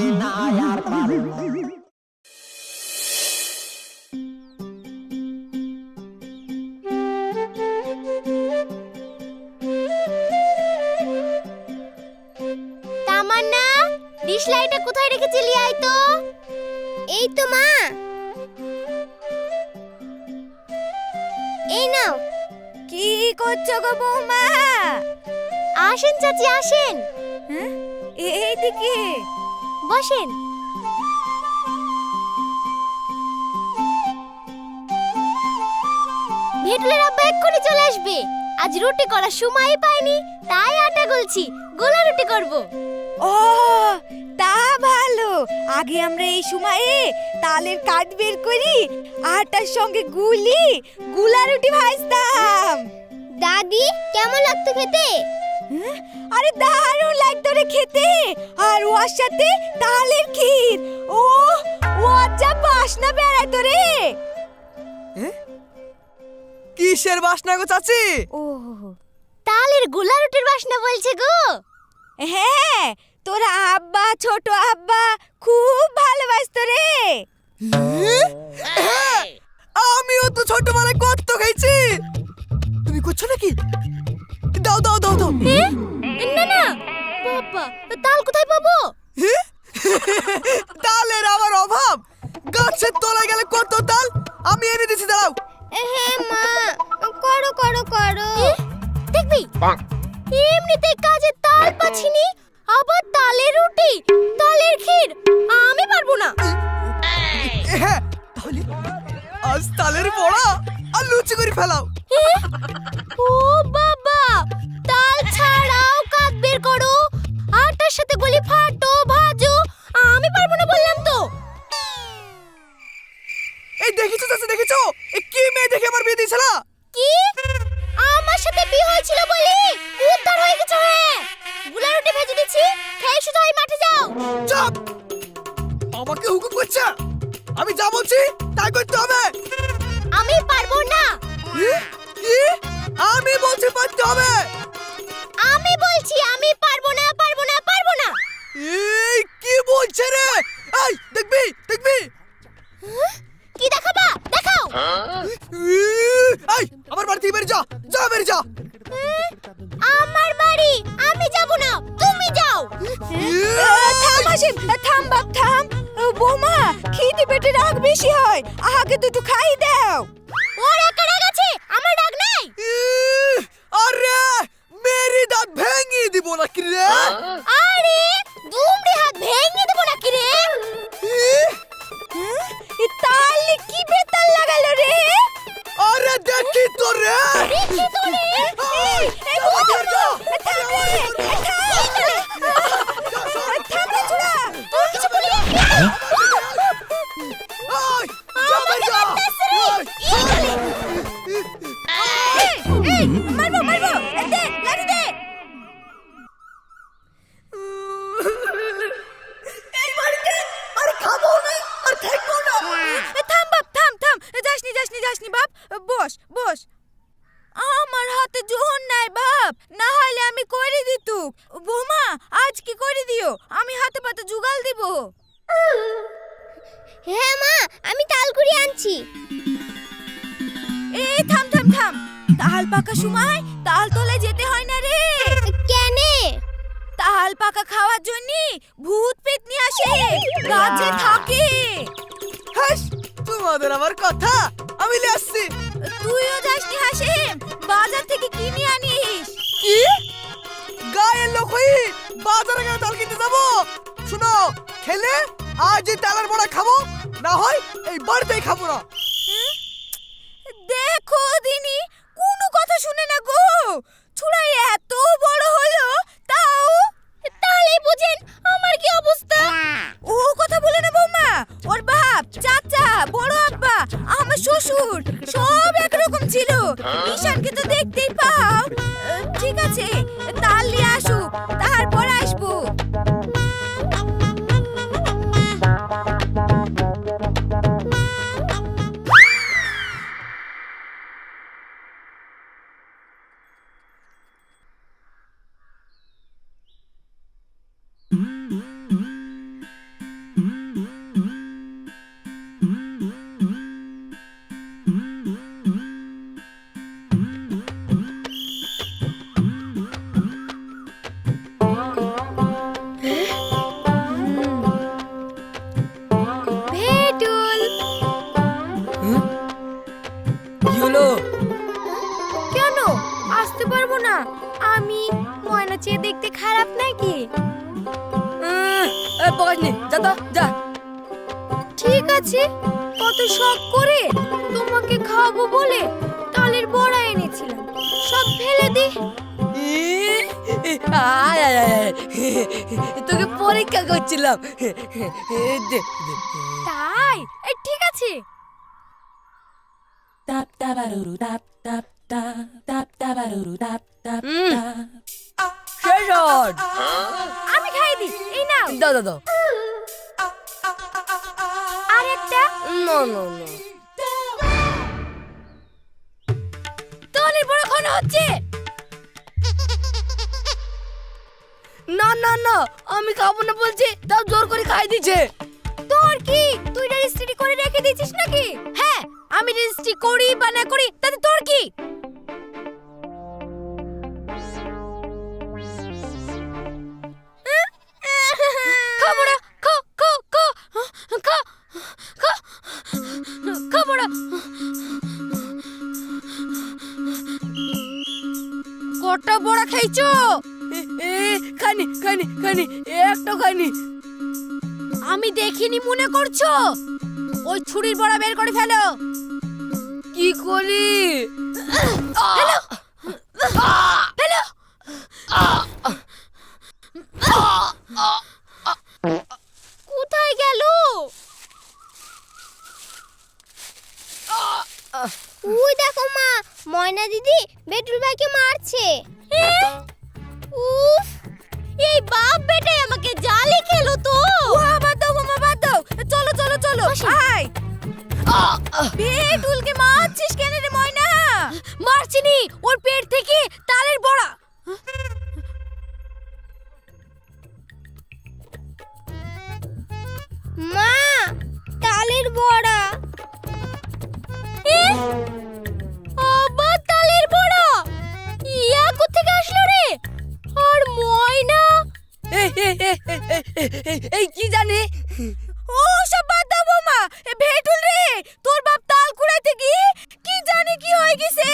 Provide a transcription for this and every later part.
পারে না আর আজ রুটি করার সময়ই পাইনি তাই আটা গুলছি গোলা রুটি করব। ও তা ভালো। আগে আমরা এই সময়ে তালের কাঠ বের করি আটার সঙ্গে গুলি গুলা রুটি ভাজতাম। দাদি কেমন লাগতো খেতে? হ্যাঁ? আরে দারুণ লাগতো রে খেতে। আর ওর সাথে তালের ক্ষীর। ও ও যা বাসনা বেড়াতো রে। কিসের বাসনা গো চাচি? ও তালের গোলা রুটির বাসনা বলছে গো। হ্যাঁ তোর আব্বা ছোট আব্বা খুব ভালোবাসতো রে। হ্যাঁ, আমিও তো ছোটবেলায় কত খাইছি। তুমি করছ নাকি? দাও দাও দাও দাও। না না বাবা তাল কোথায় পাবো? তালের আমার অভাব। গাছের তলায় গেলে কত তাল? আমি এনে দিছি দাঁড়াও। হ্যাঁ মা। করো করো করো। দেখবি? এমনিতেই কাজে তাল পাচ্ছিনি? আবার তালের রুটি তালের ক্ষীর আমি পারব না। হ্যাঁ তাহলে আজ তালের বড়া আর লুচি করে ফেলাও? ও বাবা তাল ছাড়াও কাক বের করো? আটার সাথে গলি ফাটো ভাজো আমি পারব না বললাম তো। এই দেখেছ চাচি দেখেছ? এই কি মেয়ে দেখে আমার বিয়ে দিয়েছিল? কি? আমার সাথে বিয়ে হয়েছিল বলি? উদ্ধার হয়ে গেছে হ্যাঁ? গুলা রুটি ভেজে দিচ্ছি খেয়ে শুধু ওই মাঠে যাও। চুপ! আমাকে হুকুম করছে। আমি যা বলছি তাই করতে হবে। বস বস। আমার হাতে জোহর নাই বাপ না হলে আমি করে দিতুক। বৌমা আজ কি করে দিও? আমি হাতে পাতে জুগাল দিব। হ্যাঁ মা আমি তালকুড়ি আনছি। এই থাম থাম থাম। তাল পাকা সময় তাল তোলে যেতে হয় না রে। কেনে? তাল পাকা খাওয়ার জন্য ভূত পেতনি আসে গাছে থাকে। হাস তোমাদের আমার কথা। আমি আসছি। তুইও যাসনি হাসিম? বাজার থেকে কিনে আনিস। কি? গায়ের লোক হই বাজারে গেলে তাল কিনতে যাব? শুনো খেলে আজ এই তালের বড়া খাব না হয় এই বাড়িতেই খাব না। পরীক্ষা করছিলাম দে, দে। তাই? এই ঠিক আছে। tap Mm. tap. আমি খাই দি এই নাও। দাও দাও দাও। আর একটা? No no no. তালের বড় হচ্ছে। না না না, আমি খাব না বলছি তাও জোর করে খাই দিছে। তোর কি? তুই রেজিস্ট্রি করে রেখে দিয়েছিস নাকি? হ্যাঁ আমি রেজিস্ট্রি করি বা না করি, তাতে তোর কি? কটা বড়া খাইছো? খানি খানি খানি একটা খানি। আমি দেখিনি মনে করছ? ওই ছুরির বড়া বের করে ফেলো। কি করি হ্যালো বেটুলকে মারছিস কেন রে ময়না মারছিনি ওর পেট থেকে তালের বড়া মা তালের বড়া আবার তালের বড়া ইয়া কোথেকে আসলো রে আর ময়না এই কি জানি ও সব বাদ দাও এ ভেটুল রে তোর বাপ তাল কুড়াইতে গিয়ে কি জানি কি হয়ে গেছে।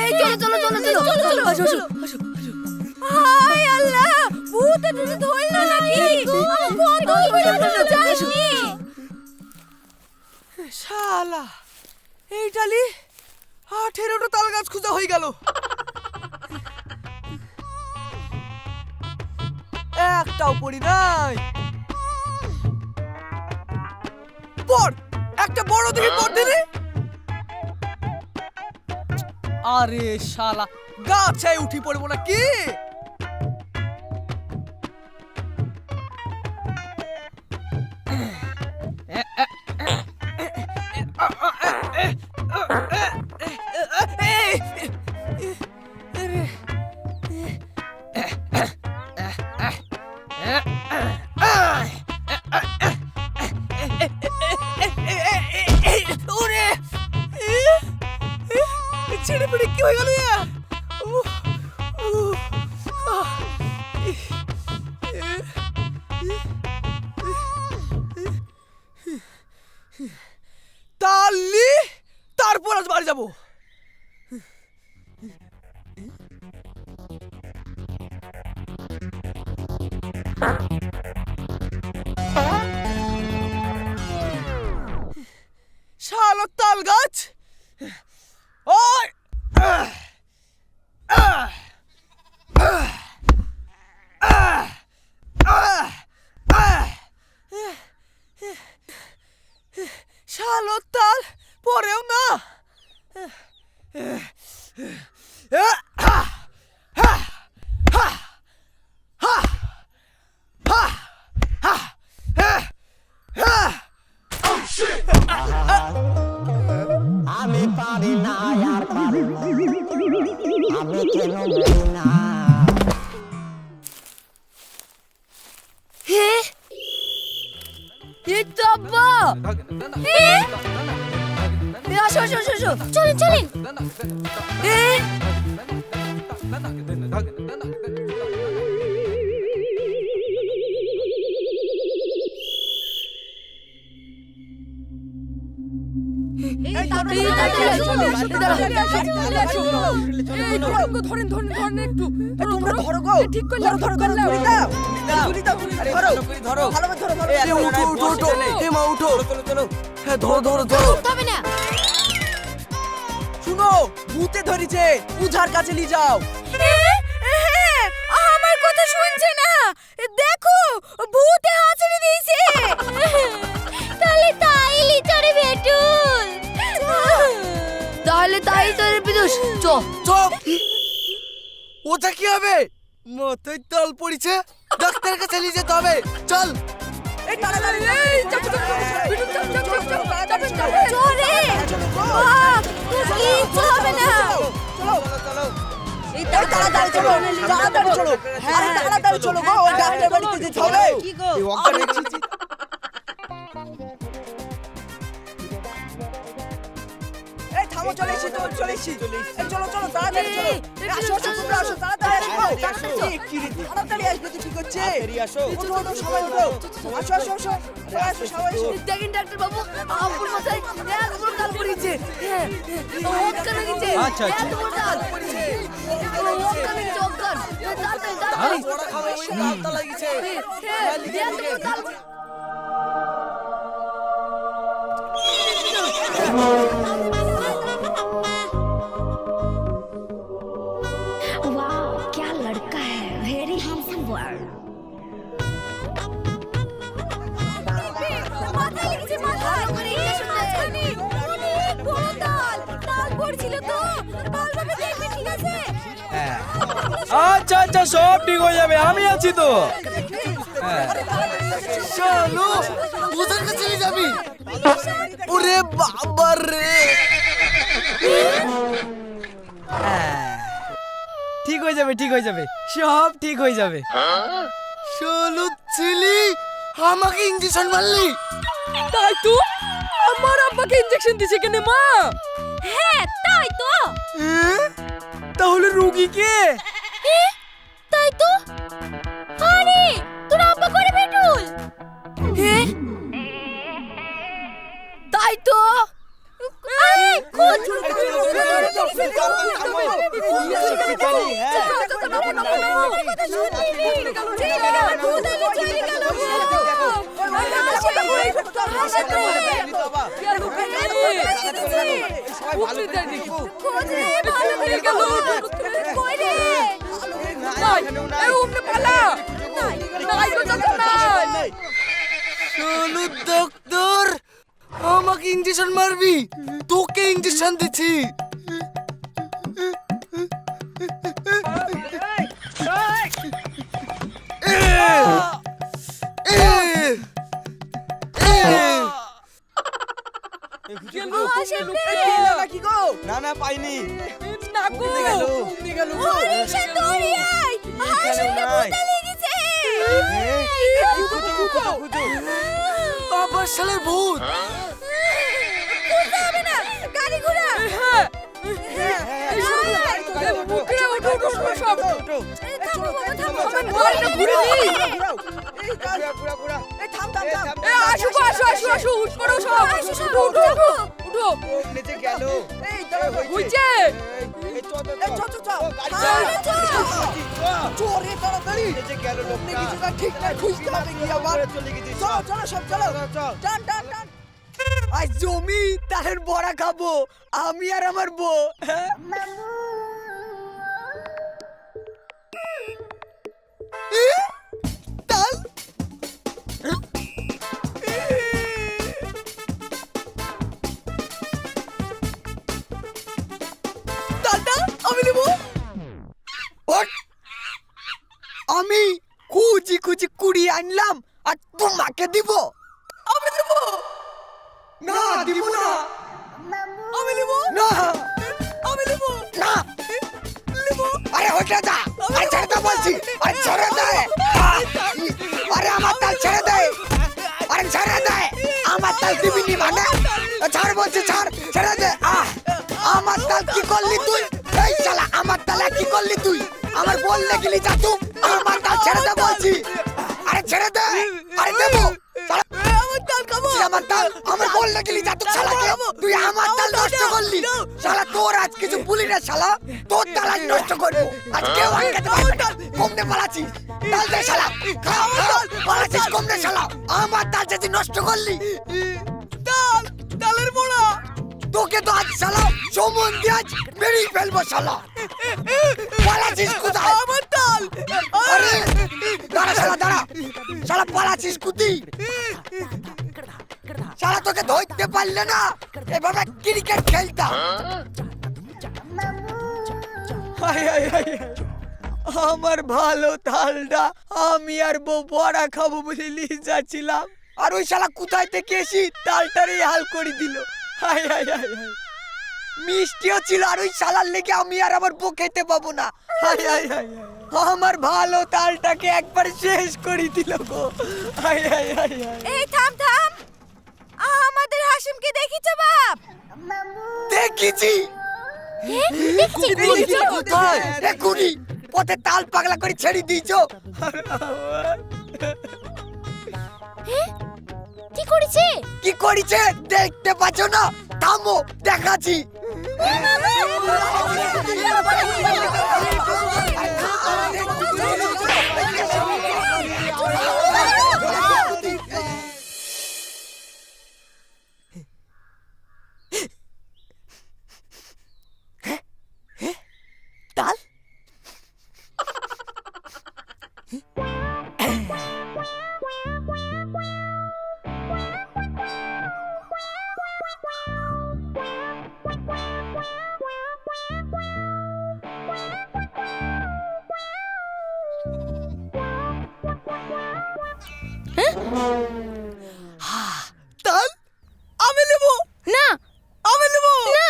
এই চলো চলো চলো চলো চলো, চলো, আসো, আসো। হায় আল্লাহ ভূত টুতে ধরলো নাকি? কোন যাসনি শালা এই ডালি আঠেরোটা তাল গাছ খুঁজা হয়ে গেল। একটাও পড়ি নাই। পড় একটা বড় দেখে পর দিলে? আরে শালা গাছে উঠি পড়ব না কি ছেড়ে পেড়ে কি হয়ে গেল শালো তাল পরেও না আমি পারি না আর পারি না আমি কেন বলি না হে এ তো আব্বা এ এ, আসো আসো আসো চলেন চলেন। ধরেন ধরেন ধরেন একটু। তোমরা ধরো গো। ঠিক করলে ধরো ধরো ধরো ধরি ধরো ধরো ভালোভাবে ধরো ধরো। উঠো, উঠো, উঠো। এ মা উঠো চলো চলো হ্যাঁ ধরো ধরো ধরো। হবে না। ভূতে ধরেছে উঝার কাছে নিয়ে যাও হ্যাঁ, আমার কথা শুনছে না দেখো ভূতে হাঁচড়ে দিয়েছে তাহলে তাই লিচরে ভেটুল তাহলে তাই তোর বিদুষ চ চপ ওটা কি হবে মাথায় তাল পড়েছে ডাক্তারের কাছে নিয়ে যেতে হবে চল এই তাড়াতাড়ি এই চাপ চাপ বিদুষ চাপ চাপ চাপ চাপ তাড়াতাড়ি চলে বাপ কিচ্ছু হবে না চলো চলো তাড়াতাড়ি চলো তাড়াতাড়ি চলো হ্যাঁ তাড়াতাড়ি চলো গো ডাক্তার বাড়িতে যেতে হবে কি গো হয়ে গেছে। থামো চলে এসেছি তো চলে এসেছি চলো চলো তাড়াতাড়ি চলো। আসো আসো তোমরা আসো তাড়াতাড়ি আসো। তাড়াতাড়ি। কি, কি তাড়াতাড়ি আসবে তো ঠিক হচ্ছে আসো। ওঠো ওঠো সবাই ওঠো আসো আসো আসো। আসো সবাই আসো। দেখেন ডাক্তার বাবু আমার মাথায় এত বড় দাল পড়েছে। হ্যাঁ হয়ে গেছে আচ্ছা, আচ্ছা। এত বড় দাল অজ্ঞান হয়ে গেছে অজ্ঞান। তাড়াতাড়ি তাড়াতাড়ি। বড়া খাবে ওই দাঁতটা লাগিয়েছে। হ্যাঁ এত বড় দাল আচ্ছা আচ্ছা সব ঠিক হয়ে যাবে আমি আছি তো। হ্যাঁ চলো ওদের কাছে যাবি? ওরে বাবা রে। ঠিক হয়ে যাবে ঠিক হয়ে যাবে সব ঠিক হয়ে যাবে। চলো ছিলি আমাকে ইঞ্জেকশন মারলি? তাই তো? আমার আব্বাকে ইঞ্জেকশন দিছে কেন মা? হ্যাঁ তাই তো। তাহলে রুগী কে? তাই তো? আরে তোর আব্বা করে ভেটুল তাই তো? আরে খোঁজ চলো ডাক্তার আমাকে ইঞ্জেকশন মারবি তোকে ইঞ্জেকশন দিচ্ছি না না পাইনি গেল আবার ভূত ঠিক না খুঁজতে হবে কি আবার চলে গেছে চলো চলো সব চলো টান টান টান আজ জমি তাহের বড়া খাব, আমি আর আমার বউ হ্যাঁ? আমি খুঁজি খুঁজি কুড়িয়ে আনলাম আর তোমাকে দিব। না দিব না। আমি দিব না। আমি দিব না। দিব আরে ওটা যা। আরে ছেড়ে দে বলছি। আরে ছেড়ে দে। আরে আমার তাল ছেড়ে দে। আরে ছেড়ে দে। আমার তাল দিবি নি মানে ছাড় বলছি ছাড়। ছেড়ে দে। আহ। আমার তাল কি করলি তুই? এই শালা আমার তালে কি করলি তুই? আমার বললে গেলি যা তুই। আমার তাল ছেড়ে দে বলছি। আরে ছেড়ে দে। আরে দেবো। শালা- আমার তাল খাব আমার তাল আমার বললে গেলি যা তো শালাকে। তুই আমার তাল নষ্ট করলি। শালা তোর আজ কিছু বলি না শালা। তোর তাল আজ নষ্ট করব। আজ কেউ আগে খেতে পারবে না। কমনে পালাচ্ছি। তাল দে শালা। খাও পালাচ্ছিস কমনে শালা। আমার তাল যদি নষ্ট করলি। তাল তোকে তো আজ শালা সমন দিয়ে আজ মেরেই ফেলব শালা। পালাচ্ছিস কোথায়? আমার তাল আরে দাঁড়া শালা দাঁড়া। শালা পালাচ্ছিস কুতি। শালা তোকে ধরতে পারলে না এভাবে ক্রিকেট খেলতাম হায়। আমার ভালো তালটা আমি আর বউ বড়া খাব বলে নিয়ে যাচ্ছিলাম। আর ওই শালা কোথায় থেকে এসি তালটারই হাল করে দিল? হায় হায় হায় মিষ্টিও ছিল আর ওই শালার লেগে আমি আর আমার বউ খেতে পাবো না। হায় হায় হায়। আমার ভালো তালটাকে একবার শেষ করে দিল গো। হায় হায় হায় এই থাম থাম। আমাদের হাসিমকে দেখিছো বাপ? দেখেছি। কোথায়? এখুনি পথে তাল পাগলা করে ছেড়ে দিয়েছ। কি করেছে কি করেছে দেখতে পাচ্ছ না থামো দেখাচ্ছি তাল আমি নেব। না। আমি নেব। না।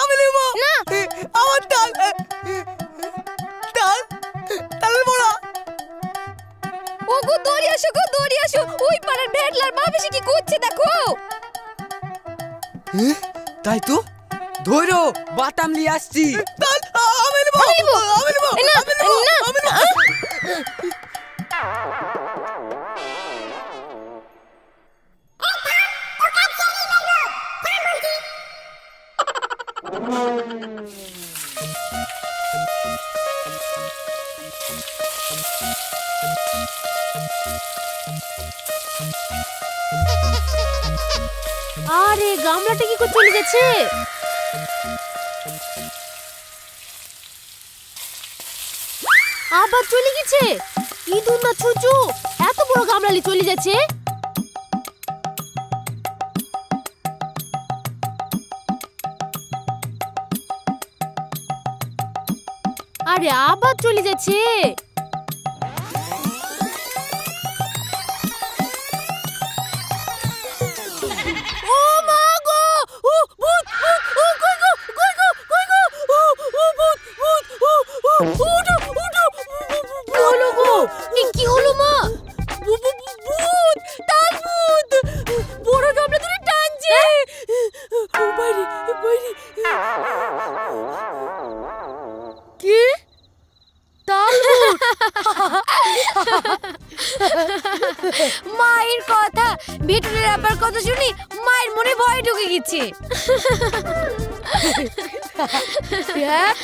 আমি নেব। না। আমার তাল তাল তালের মোড়া। ওগো দৌড়ি আসো গো দৌড়ি আসো। ওই পাড়ার ভেটলার বেশি কি করছে দেখো। তাই তো? ধরো বাটাম নিয়ে আসছি আমি নেব। আমি নেব। আমি নেব। আমি নেব। না। আমি নেব। আরে, গামলাটা কি করে চলে গেছে? আবার চলে গেছে? ইঁদুর না ছুঁচু? এত বড় গামলালি চলে যাচ্ছে? আরে আবার চলে যাচ্ছে।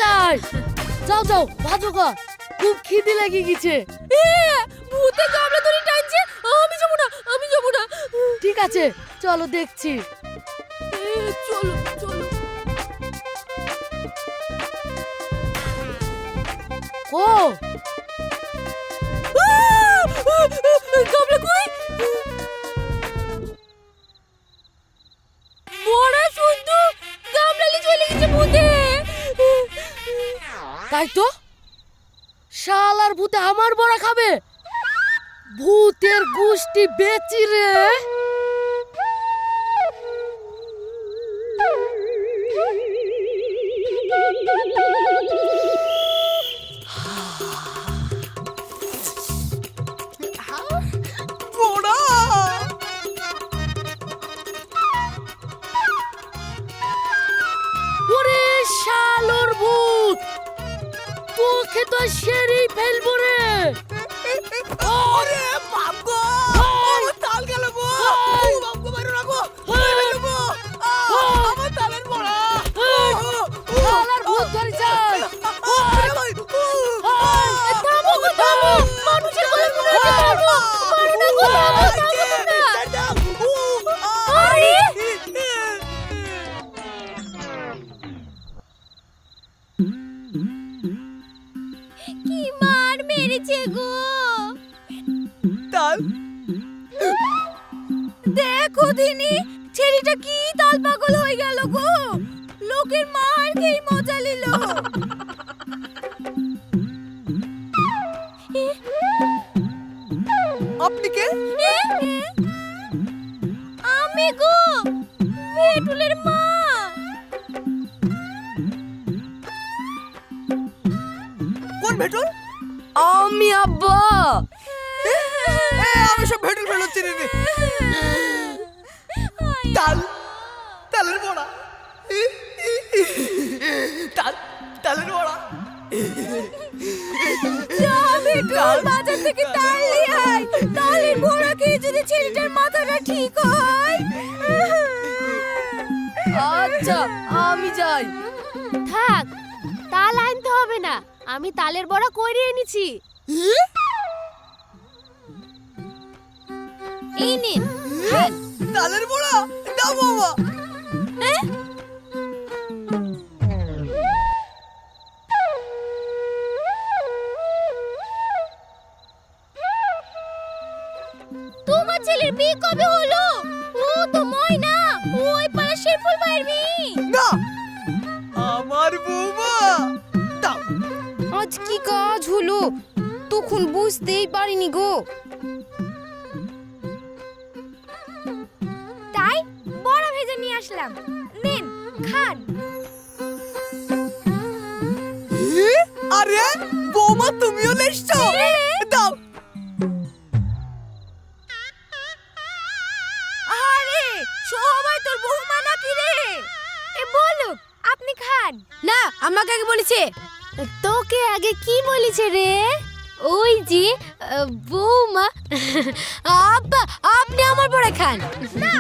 তাই? যাও যাও ভাজো গা। খুব খিদে লেগে গেছে। ভূতে গামলা ধরে টানছে। আমি যাব না আমি যাব না। ঠিক আছে চলো দেখছি। চলো চলো। ও তাই তো? শাল আর ভূতে আমার বড়া খাবে? ভূতের গোষ্ঠী বেচি রে। দিনি ছেলেটা কি তাল পাগল হয়ে গেল গো? লোকের মার খেয়ে মজা নিল। আপনি কে? আমি গো ভেটুলের মা। কোন ভেটুল? আমি আব্বা। আমি সব ভেটুল চিনি নি। তাল তালের বড়া তাল তালের বড়া ভেটুল বাজার থেকে তাল নিয়ে আয়। তালের বড়া খেয়ে যদি ছেলেটার মাথাটা ঠিক হয়? আচ্ছা আমি যাই। থাক তাল আনতে হবে না। আমি তালের বড়া করে এনেছি। এই নিন। তালের বড়া? দাও বাবা। তোমার ছেলের বিয়ে কবে হলো? ও তো ময়না। ওই পাড়া শেরফুল ভাইয়ের মেয়ে। না। আমার বৌমা। দাও। আজ কি কাজ হলো? তখন বুঝতেই পারিনি গো। আসলাম। নিন খান। আরে বৌমা তুমিও লেসছো? দাও। আরে সবাই তোর বৌমা নাকি রে? এ বলুক আপনি খান। না আমাকে আগে বলেছে? তোকে আগে কি বলেছে রে? ওই যে বৌমা। আব্বা আপনি আমার পরে খান। না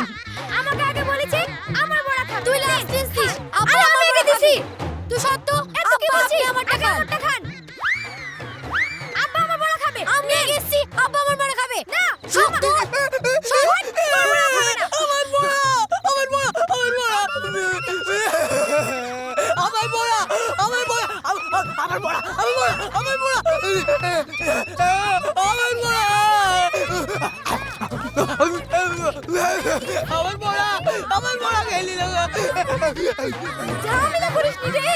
ঝামেলা করিস নি রে থাম আমার